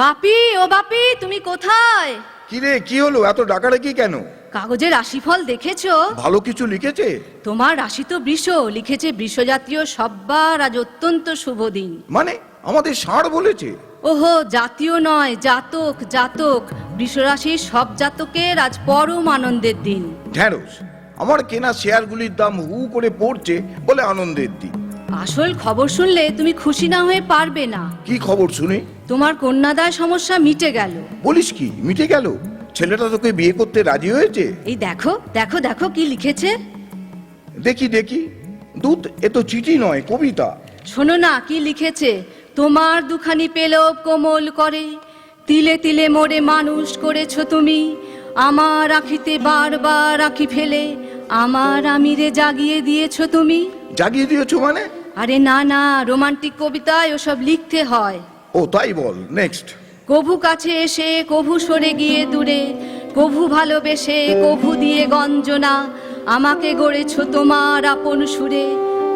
বাপি ও বাপি তুমি কোথায়? কি রে কি হলো? এত ডাকাডাকি কেন? কাগজের রাশিফল দেখেছ? ভালো কিছু লিখেছে? তোমার রাশি তো বৃষ লিখেছে বৃষজাতীয় সব্বার আজ অত্যন্ত শুভ দিন। মানে আমাদের ষাঁড় বলেছে। ওহো জাতীয় নয় জাতক জাতক। বৃষরাশির সব জাতকের আজ পরম আনন্দের দিন। ঢ্যাঁড়স আমার কেনা শেয়ারগুলির দাম হু করে পড়ছে বলে আনন্দের দিক আসল খবর শুনলে তুমি খুশি না হয়ে পারবে না। কি খবর শুনে? তোমার কন্যাদায় সমস্যা মিটে গেল। বলিস কি? মিটে গেল? ছেলেটা তোকে বিয়ে করতে রাজি হয়েছে? এই দেখো দেখো দেখো কি লিখেছে। দেখি দেখি। দুধ এ তো চিঠি নয় কবিতা। শোনো না কি লিখেছে। তোমার দুখানি পেলব কোমল করে। তিলে তিলে মোড়ে মানুষ করেছ তুমি। আমার আখিতে বারবার আখি ফেলে। আমার আমিরে জাগিয়ে দিয়েছ তুমি। জাগিয়ে দিয়েছ মানে? আরে না না রোমান্টিক কবিতায় ওসব লিখতে হয়। ও তাই বল নেক্সট কভু কাছে এসে কভু সরে গিয়ে দূরে কভু ভালোবেসে কভু দিয়ে গঞ্জনা আমাকে গড়েছ তোমার আপন সুরে।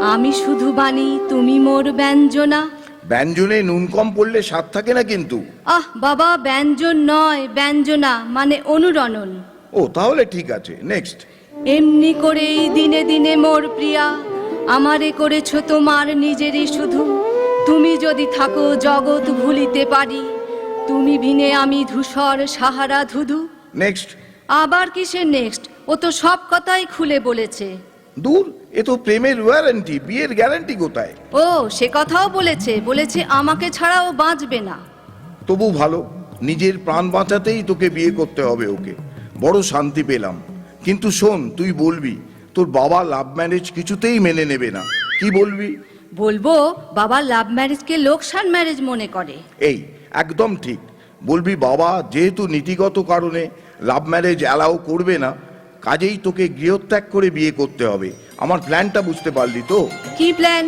আমি শুধু বাণী তুমি মোর ব্যঞ্জনা। ব্যঞ্জনে নুন কম পড়লে স্বাদ থাকে না কিন্তু। আহ বাবা ব্যঞ্জন নয় ব্যঞ্জনা মানে অনুরণন। ও তাহলে ঠিক আছে নেক্সট এমনি করেই দিনে দিনে মোর প্রিয়া। আমারে করেছ তোমার নিজেরই শুধু। তুমি যদি থাকো জগৎ ভুলিতে পারি। তুমি ভিনে আমি ধূসর সাহারা ধুধু। নেক্সট আবার কিসের নেক্সট ও তো সব কথাই খুলে বলেছে। দূর এ তো প্রেমের ওয়ারেন্টি বিয়ের গ্যারান্টি কোথায়? ও সে কথাও বলেছে বলেছে আমাকে ছাড়া ও বাঁচবে না। তবু ভালো নিজের প্রাণ বাঁচাতেই তোকে বিয়ে করতে হবে ওকে। বড় শান্তি পেলাম। কিন্তু শোন তুই বলবি তোর বাবা লাভ ম্যারেজ কিছুতেই মেনে নেবে না। কি বলবি? বলব বাবা লাভ ম্যারেজকে লোকসান ম্যারেজ মনে করে। এই একদম ঠিক। বলবি বাবা যেহেতু নীতিগত কারণে লাভ ম্যারেজ অ্যালাউ করবে না কাজেই তোকে গৃহত্যাগ করে বিয়ে করতে হবে। আমার প্ল্যানটা বুঝতে পারলি তো? কি প্ল্যান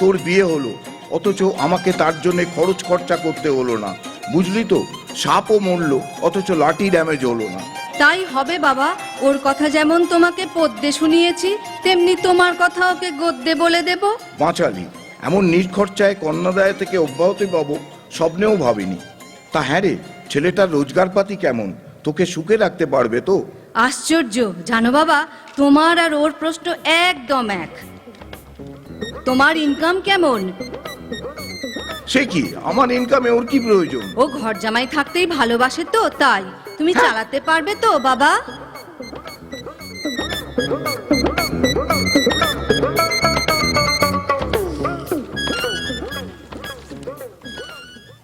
তোর বিয়ে হলো অথচ আমাকে তার জন্য খরচ খরচা করতে হলো না। বুঝলি তো? সাপও মরলো অথচ লাঠি ড্যামেজ হলো না। তাই হবে বাবা ওর কথা যেমন তোমাকে পদ্যে শুনিয়েছি তেমনি তোমার কথা ওকে গদ্যে বলে দেব। বাঁচালি এমন নির্খরচায় কন্যাদায় থেকে অব্যাহতি পাবো স্বপ্নেও ভাবিনি। তা হ্যাঁ রে ছেলেটার রোজগারপাতি কেমন? তোকে সুখে রাখতে পারবে তো? আশ্চর্য জানো বাবা তোমার আর ওর প্রশ্ন একদম এক। তোমার ইনকাম কেমন? সে কি আমার ইনকামে ওর কি প্রয়োজন? ও ঘর জামাই থাকতেই ভালোবাসে তো তাই। তুমি চালাতে পারবে তো বাবা?